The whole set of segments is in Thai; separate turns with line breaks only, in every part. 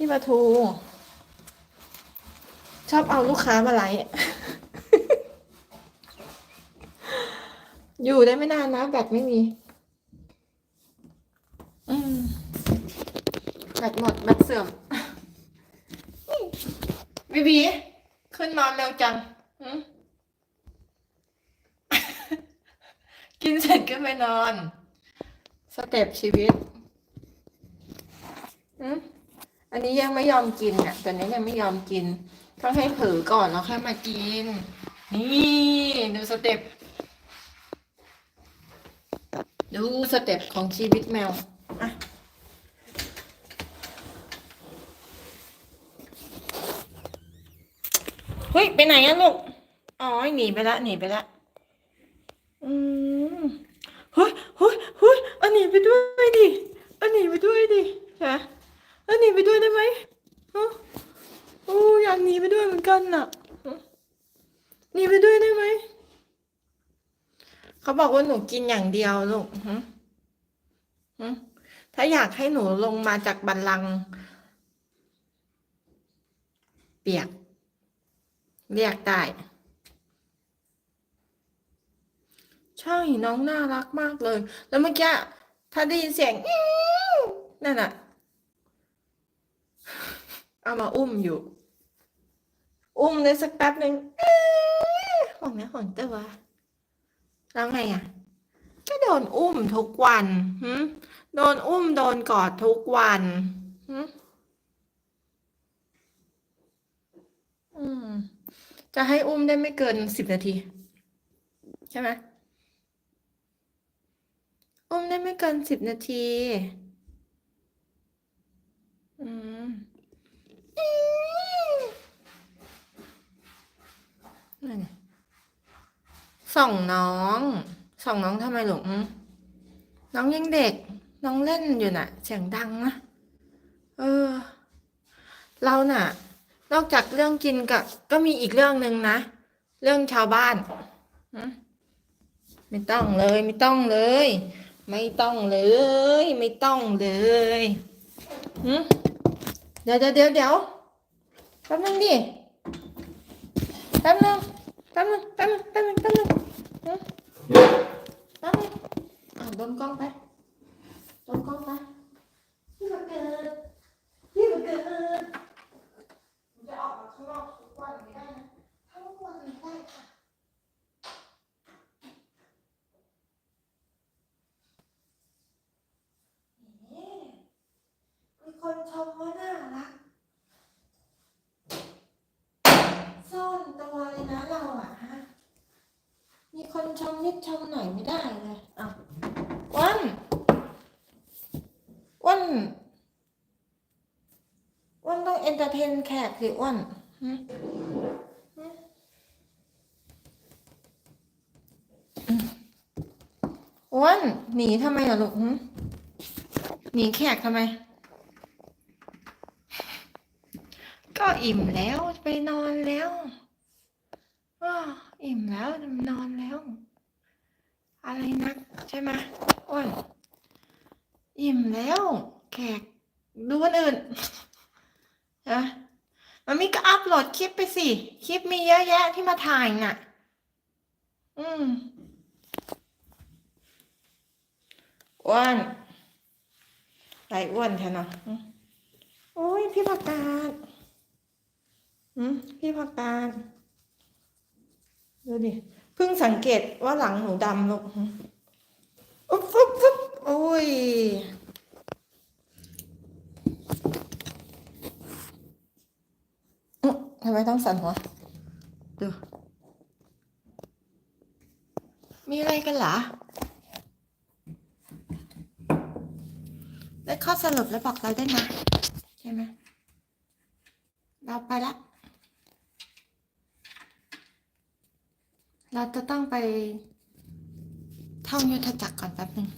พี่ปะทู ชอบเอาลูกค้ามาไลฟ์อยู่ได้ไม่นานนะแบตไม่มี อืมแบตหมดแบตเสื่อมบีบี ขึ้นนอนเร็วจังกินเสร็จก็ไปนอน สเต็ปชีวิตหืม อันนี้ยังไม่ยอมกินอะตัวนี้ยังไม่ยอมกิน ต้องให้เผลอก่อนแล้วค่อยมากิน นี่ดูสเต็ปดูสเต็ปของชีวิตแมวอะเฮ้ย ไปไหนอะลูก อ๋อ หนีไปละ หนีไปละ อืมเฮ้ยเฮ้ยเฮ้ยเอันหนีไปด้วยดิเอันหนีไปด้วยดิฮะเอั นหนีไปด้วยได้ไหมฮะโอ้อยากหนีไปด้วยเหมือนกันน่ะหนีไปด้วยได้ไหมเขาบอกว่าหนูกินอย่างเดียวลูกถ้าอยากให้หนูลงมาจากบัลลังก์เปียก เรียกได้ใช่น้องน่ารักมากเลย แล้วเมื่อกี้ถ้าได้ยินเสียงนั่นน่ะ เอามาอุ้มอยู่ อุ้มได้สักแป๊บหนึ่งอิ๊วของแม่ของตัวแล้วไงอะ ก็โดนอุ้มทุกวันหืมโดนอุ้มโดนกอดทุกวันหืมอืมจะให้อุ้มได้ไม่เกินสิบนาที ใช่ไหมอุ้มได้ไม่เกินสิบนาที อืมอิ๊วนั่นไง ส่องน้องส่องน้องทำไมหลงน้องยังเด็ก น้องเล่นอยู่น่ะ เสียงดังนะเออ เราน่ะ นอกจากเรื่องกินก็ก็มีอีกเรื่องหนึ่งนะ เรื่องชาวบ้านไม่ต้องเลย ไม่ต้องเลย ไม่ต้องเลย ไม่ต้องเลยเดี๋ยวเดี๋ยวเดี๋ยวเดี๋ยวแป๊บนึงดิแป๊บนึง ป๊บนึงแป๊บนึงแป๊บนึงแป๊บนึงหืมแป๊บนึงอะโดนกล้องไปโดนกล้องไปพี่มันเกิดพี่มันเกิดผมจะออกมาข้างนอกทุกวันไม่ได้นะทั้งวันไม่ได้ค่ะ มีคนชมว่าน่ารัก ซ่อนตัวเลยนะเราอะฮะ มีคน ชมนิดชมหน่อยไม่ได้เลยอะวันวันวันต้องเอนเตอร์เทนแขกสิอ้วันหึหึอืมอ้วันหนีทำไมล่ะลูกหนีแขกทำไม ก็อิ่มแล้วไปนอนแล้วอ้อ อิ่มแล้วนอนแล้ว อะไรนักใช่ไหมอ้วนอิ่มแล้ว แขกดูคนอื่นนะมันมีก็อัพโหลดคลิปไปสิ คลิปมีเยอะแยะที่มาถ่ายน่ะ อืมอ้วนไรอ้วนแท้เนาะโอ้ยพี่ผักกาดอืมพี่ผักกาด ดูดิเพิ่งสังเกตว่าหลังหนูดำลูกอุ๊บอุ๊บอุ๊บโอ้ยอุ๊ยทำไมต้องสั่นหัวดู มีอะไรกันเหรอได้ข้อสรุปแล้วบอกเราได้นะใช่ไหมเราไปละ เราจะต้องไปท่องยุทธจักรก่อนแป๊บนึง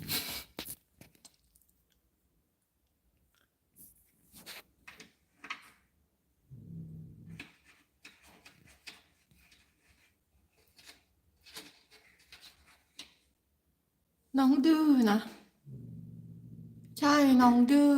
น้องดื้อนะ ใช่น้องดื้อ